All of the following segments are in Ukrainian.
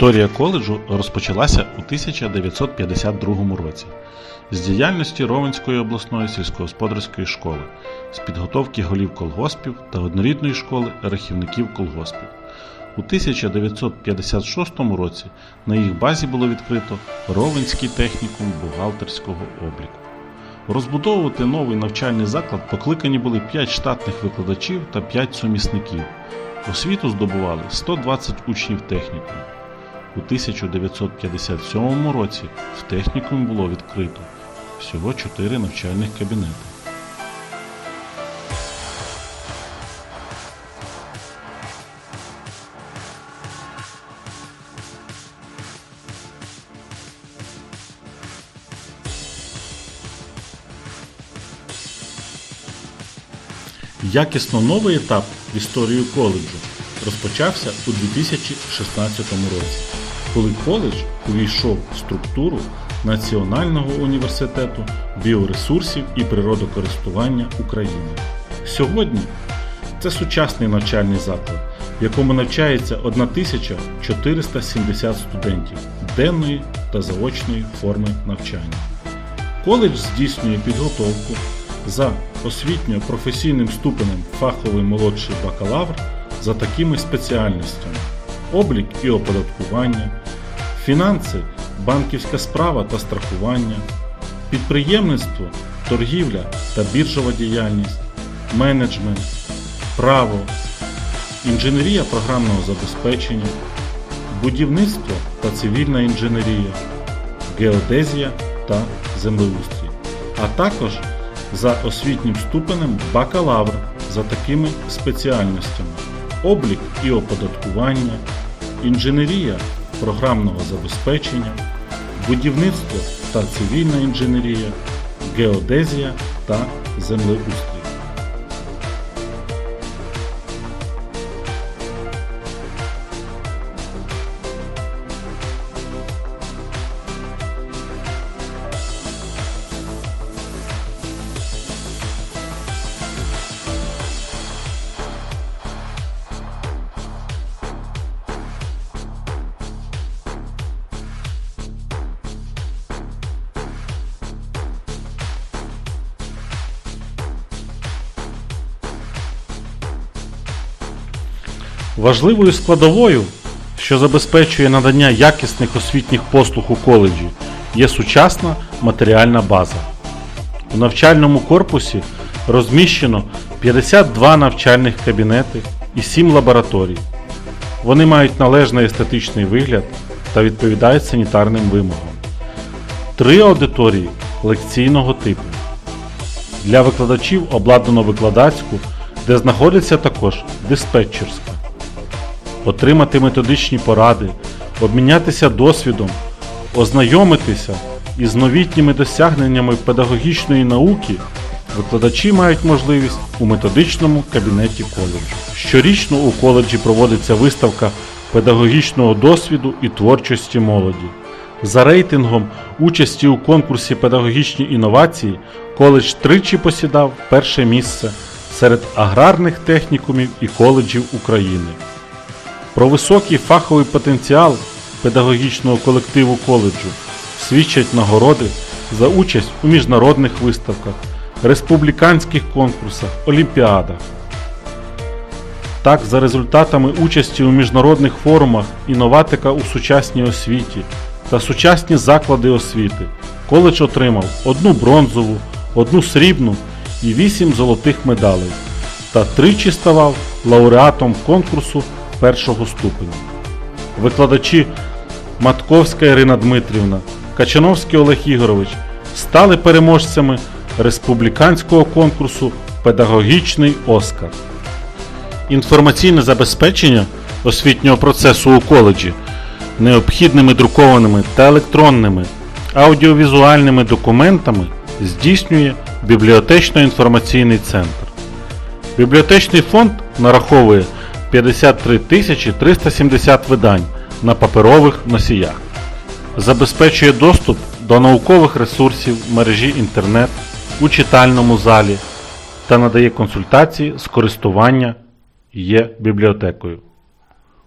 Історія коледжу розпочалася у 1952 році з діяльності Ровенської обласної сільськогосподарської школи, з підготовки голів колгоспів та однорідної школи рахівників колгоспів. У 1956 році на їх базі було відкрито Ровенський технікум бухгалтерського обліку. Розбудовувати новий навчальний заклад покликані були 5 штатних викладачів та 5 сумісників. Освіту здобували 120 учнів технікуму. У 1957 році в технікум було відкрито всього 4 навчальних кабінети. Якісно новий етап в історії коледжу розпочався у 2016 році, коли коледж увійшов в структуру Національного університету біоресурсів і природокористування України. Сьогодні це сучасний навчальний заклад, в якому навчається 1470 студентів денної та заочної форми навчання. Коледж здійснює підготовку за освітньо-професійним ступенем фаховий молодший бакалавр за такими спеціальностями: облік і оподаткування, фінанси, банківська справа та страхування, підприємництво, торгівля та біржова діяльність, менеджмент, право, інженерія програмного забезпечення, будівництво та цивільна інженерія, геодезія та землеустрій, а також за освітнім ступенем бакалавр за такими спеціальностями: облік і оподаткування, інженерія програмного забезпечення, будівництво та цивільна інженерія, геодезія та землеустрій. Важливою складовою, що забезпечує надання якісних освітніх послуг у коледжі, є сучасна матеріальна база. У навчальному корпусі розміщено 52 навчальних кабінети і 7 лабораторій. Вони мають належний естетичний вигляд та відповідають санітарним вимогам. Три аудиторії лекційного типу. Для викладачів обладнано викладацьку, де знаходиться також диспетчерська. Отримати методичні поради, обмінятися досвідом, ознайомитися із новітніми досягненнями педагогічної науки викладачі мають можливість у методичному кабінеті коледжу. Щорічно у коледжі проводиться виставка педагогічного досвіду і творчості молоді. За рейтингом участі у конкурсі педагогічні інновації коледж тричі посідав перше місце серед аграрних технікумів і коледжів України. Про високий фаховий потенціал педагогічного колективу коледжу свідчать нагороди за участь у міжнародних виставках, республіканських конкурсах, олімпіадах. Так, за результатами участі у міжнародних форумах інноватика у сучасній освіті та сучасні заклади освіти, коледж отримав одну бронзову, одну срібну і вісім золотих медалей та тричі ставав лауреатом конкурсу першого ступеня. Викладачі Матковська Ірина Дмитрівна, Качановський Олег Ігорович стали переможцями республіканського конкурсу Педагогічний Оскар. Інформаційне забезпечення освітнього процесу у коледжі необхідними друкованими та електронними аудіовізуальними документами здійснює бібліотечно-інформаційний центр. Бібліотечний фонд нараховує 53 тисячі 370 видань на паперових носіях. Забезпечує доступ до наукових ресурсів мережі інтернет у читальному залі та надає консультації з користування є бібліотекою.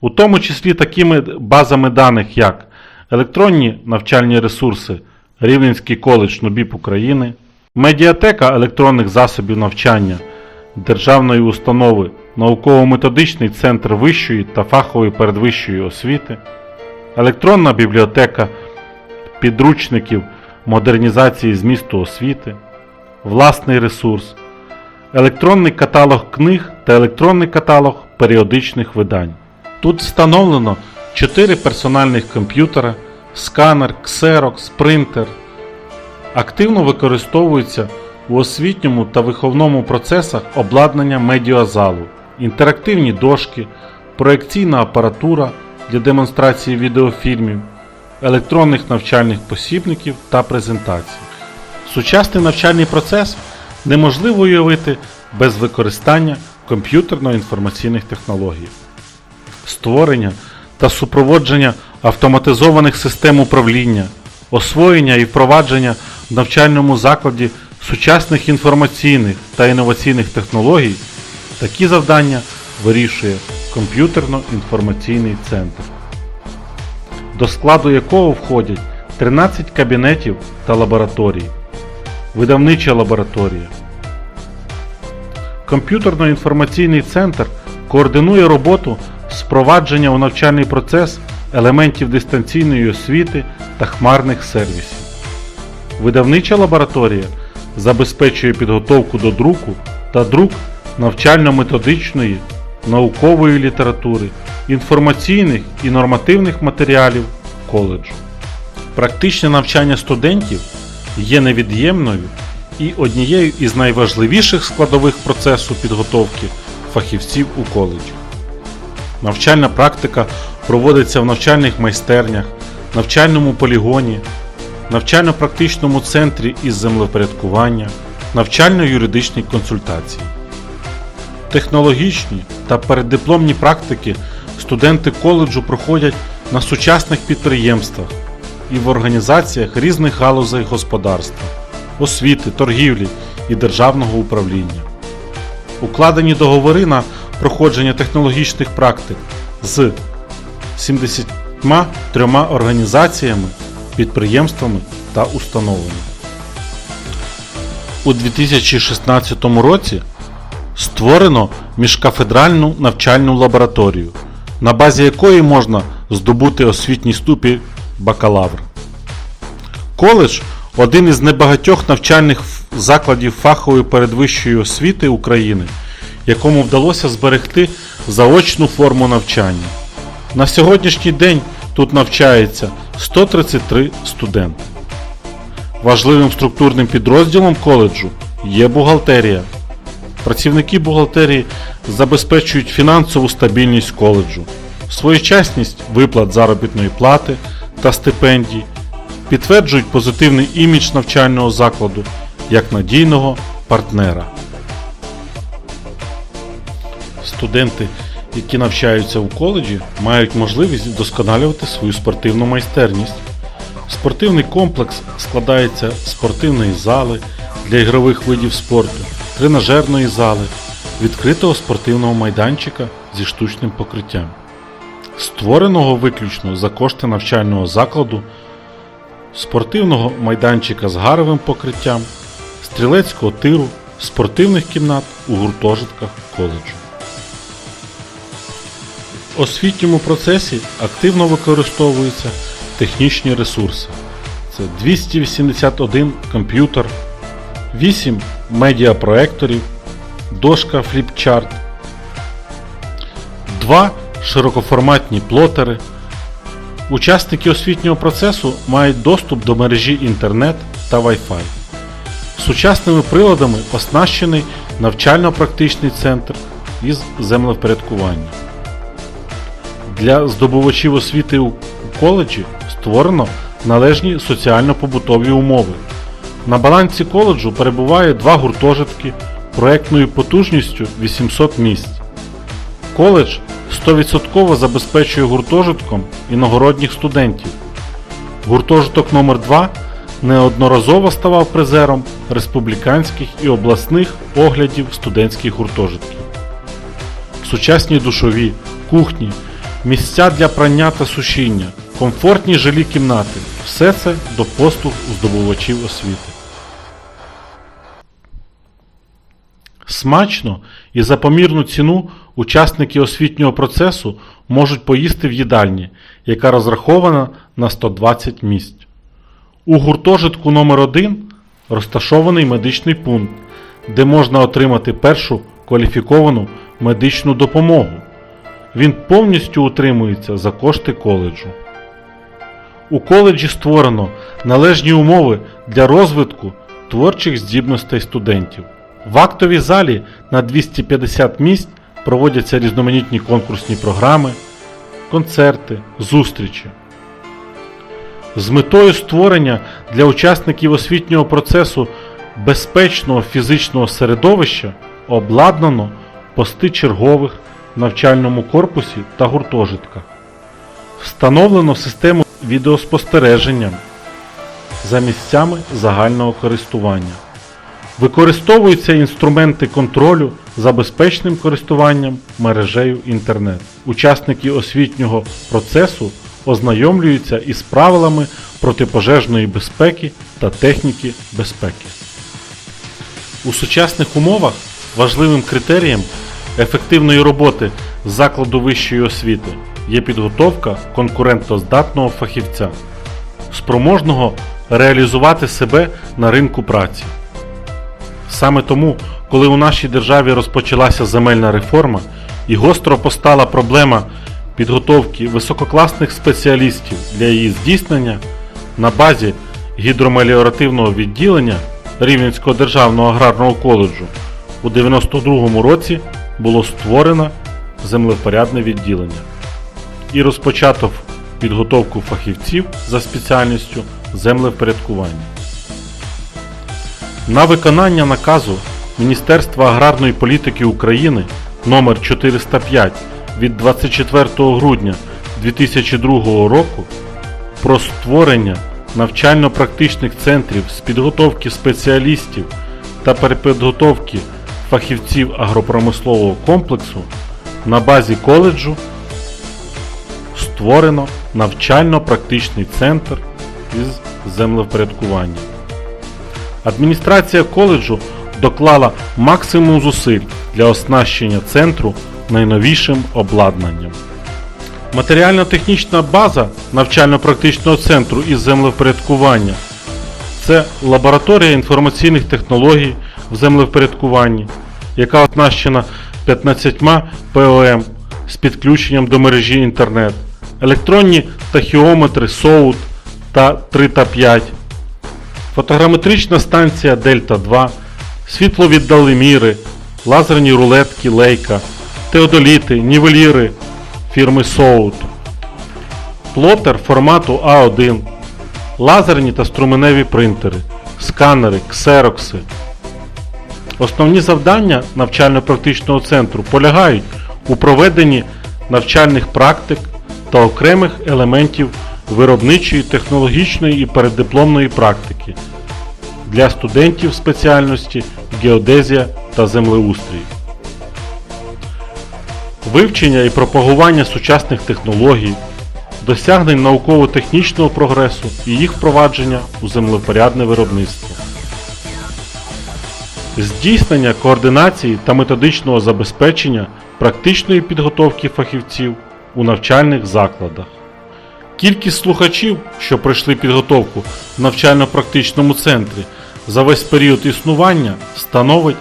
у тому числі такими базами даних, як електронні навчальні ресурси Рівненський коледж НУБІП України, медіатека електронних засобів навчання Державної установи Науково-методичний центр вищої та фахової передвищої освіти, електронна бібліотека підручників модернізації змісту освіти, власний ресурс, електронний каталог книг та електронний каталог періодичних видань. Тут встановлено 4 персональних комп'ютера, сканер, ксерокс, принтер. Активно використовується у освітньому та виховному процесах обладнання медіазалу, інтерактивні дошки, проекційна апаратура для демонстрації відеофільмів, електронних навчальних посібників та презентацій. Сучасний навчальний процес неможливо уявити без використання комп'ютерно-інформаційних технологій. Створення та супроводження автоматизованих систем управління, освоєння і впровадження в навчальному закладі сучасних інформаційних та інноваційних технологій такі завдання вирішує комп'ютерно-інформаційний центр, до складу якого входять 13 кабінетів та лабораторій, видавнича лабораторія. Комп'ютерно-інформаційний центр координує роботу з впровадження у навчальний процес елементів дистанційної освіти та хмарних сервісів. Видавнича лабораторія забезпечує підготовку до друку та друк навчально-методичної, наукової літератури, інформаційних і нормативних матеріалів коледжу. Практичне навчання студентів є невід'ємною і однією із найважливіших складових процесу підготовки фахівців у коледжі. Навчальна практика проводиться в навчальних майстернях, навчальному полігоні, навчально-практичному центрі із землепорядкування, навчально-юридичній консультації. Технологічні та переддипломні практики студенти коледжу проходять на сучасних підприємствах і в організаціях різних галузей господарства, освіти, торгівлі і державного управління. Укладені договори на проходження технологічних практик з 73 організаціями, підприємствами та установами. У 2016 році створено міжкафедральну навчальну лабораторію, на базі якої можна здобути освітній ступінь бакалавр. Коледж один із небагатьох навчальних закладів фахової передвищої освіти України, якому вдалося зберегти заочну форму навчання. На сьогоднішній день тут навчається 133 студенти. Важливим структурним підрозділом коледжу є бухгалтерія. Працівники бухгалтерії забезпечують фінансову стабільність коледжу, своєчасність виплат заробітної плати та стипендій, підтверджують позитивний імідж навчального закладу як надійного партнера. Студенти, які навчаються у коледжі, мають можливість вдосконалювати свою спортивну майстерність. Спортивний комплекс складається з спортивної зали для ігрових видів спорту, тренажерної зали, відкритого спортивного майданчика зі штучним покриттям, створеного виключно за кошти навчального закладу, спортивного майданчика з гаровим покриттям, стрілецького тиру, спортивних кімнат у гуртожитках коледжу. В освітньому процесі активно використовуються технічні ресурси. Це 281 комп'ютер, 8 медіапроекторів, дошка фліпчарт, 2 широкоформатні плотери. Учасники освітнього процесу мають доступ до мережі інтернет та Wi-Fi. Сучасними приладами оснащений навчально-практичний центр із землевпорядкування. Для здобувачів освіти у коледжі створено належні соціально-побутові умови. На балансі коледжу перебуває два гуртожитки проектною потужністю 800 місць. Коледж 100% забезпечує гуртожитком іногородніх студентів. Гуртожиток номер 2 неодноразово ставав призером республіканських і обласних оглядів студентських гуртожитків. Сучасні душові, кухні, місця для прання та сушіння, комфортні жилі кімнати. Все це до послуг здобувачів освіти. Смачно і за помірну ціну учасники освітнього процесу можуть поїсти в їдальні, яка розрахована на 120 місць. У гуртожитку номер 1 розташований медичний пункт, де можна отримати першу кваліфіковану медичну допомогу. Він повністю утримується за кошти коледжу. У коледжі створено належні умови для розвитку творчих здібностей студентів. В актовій залі на 250 місць проводяться різноманітні конкурсні програми, концерти, зустрічі. З метою створення для учасників освітнього процесу безпечного фізичного середовища обладнано пости чергових в навчальному корпусі та гуртожитках. Встановлено систему відеоспостереження за місцями загального користування. Використовуються інструменти контролю за безпечним користуванням мережею інтернет. Учасники освітнього процесу ознайомлюються із правилами протипожежної безпеки та техніки безпеки. У сучасних умовах важливим критерієм ефективної роботи закладу вищої освіти є підготовка конкурентоздатного фахівця, спроможного реалізувати себе на ринку праці. Саме тому, коли у нашій державі розпочалася земельна реформа і гостро постала проблема підготовки висококласних спеціалістів для її здійснення, на базі гідромеліоративного відділення Рівненського державного аграрного коледжу у 92-му році було створено землевпорядне відділення і розпочато підготовку фахівців за спеціальністю землевпорядкування. На виконання наказу Міністерства аграрної політики України номер 405 від 24 грудня 2002 року про створення навчально-практичних центрів з підготовки спеціалістів та перепідготовки фахівців агропромислового комплексу на базі коледжу створено навчально-практичний центр із землевпорядкування. Адміністрація коледжу доклала максимум зусиль для оснащення центру найновішим обладнанням. Матеріально-технічна база навчально-практичного центру із землевпорядкування це лабораторія інформаційних технологій в землевпорядкуванні, яка оснащена 15 ПОМ з підключенням до мережі інтернет, електронні тахіометри SOUT та 3 та 5, фотограметрична станція Дельта 2, світловіддаленміри, лазерні рулетки Leica, теодоліти, нівеліри фірми Sout, плотер формату А1, лазерні та струменеві принтери, сканери, ксерокси. Основні завдання навчально-практичного центру полягають у проведенні навчальних практик та окремих елементів виробничої, технологічної і переддипломної практики для студентів спеціальності геодезія та землеустрій. Вивчення і пропагування сучасних технологій, досягнень науково-технічного прогресу і їх впровадження у землепорядне виробництво. Здійснення координації та методичного забезпечення практичної підготовки фахівців у навчальних закладах. Кількість слухачів, що пройшли підготовку в навчально-практичному центрі за весь період існування, становить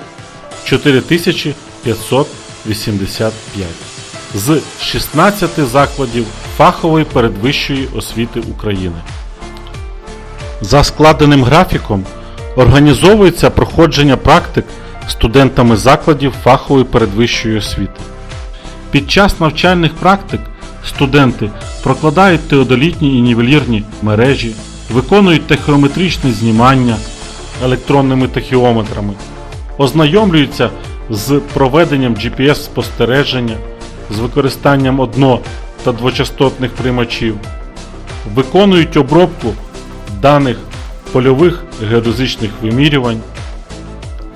4585 з 16 закладів фахової передвищої освіти України. За складеним графіком організовується проходження практик студентами закладів фахової передвищої освіти. Під час навчальних практик студенти прокладають теодолітні і нівелірні мережі, виконують тахіометричне знімання електронними тахіометрами, ознайомлюються з проведенням GPS-спостереження, з використанням одно- та двочастотних приймачів, виконують обробку даних польових геодезичних вимірювань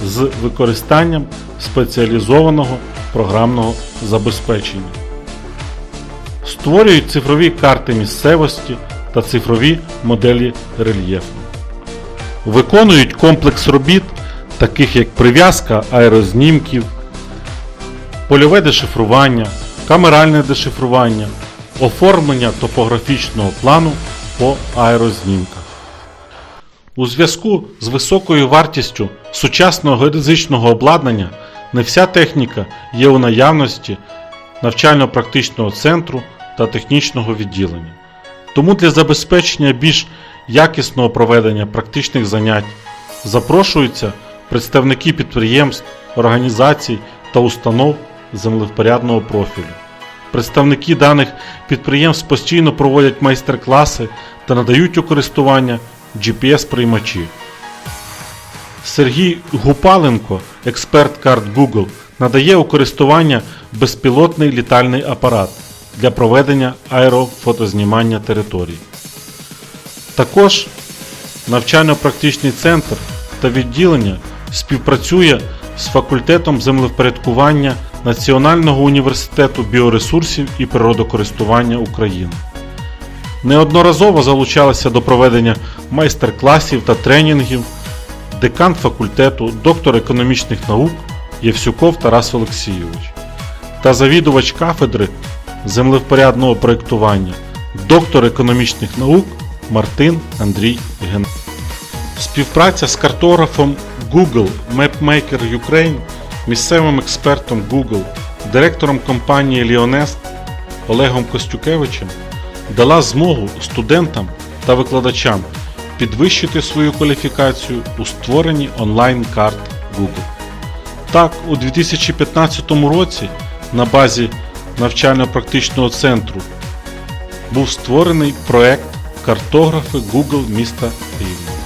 з використанням спеціалізованого програмного забезпечення. Створюють цифрові карти місцевості та цифрові моделі рельєфу. Виконують комплекс робіт, таких як прив'язка аерознімків, польове дешифрування, камеральне дешифрування, оформлення топографічного плану по аерознімках. У зв'язку з високою вартістю сучасного геодезичного обладнання не вся техніка є у наявності навчально-практичного центру та технічного відділення. Тому для забезпечення більш якісного проведення практичних занять запрошуються представники підприємств, організацій та установ землевпорядного профілю. Представники даних підприємств постійно проводять майстер-класи та надають у користування GPS-приймачі. Сергій Гупаленко, експерт карт Google, надає у користування безпілотний літальний апарат для проведення аерофотознімання територій. Також навчально-практичний центр та відділення співпрацює з факультетом землевпорядкування Національного університету біоресурсів і природокористування України. Неодноразово залучалися до проведення майстер-класів та тренінгів декан факультету, доктор економічних наук Євсюков Тарас Олексійович та завідувач кафедри землевпорядного проєктування, доктор економічних наук Мартин Андрій Ген. Співпраця з картографом Google MapMaker Ukraine, місцевим експертом Google, директором компанії Ліонест Олегом Костюкевичем дала змогу студентам та викладачам підвищити свою кваліфікацію у створенні онлайн-карт Google. Так, у 2015 році на базі навчально-практичного центру був створений проект картографи Google міста Рівне.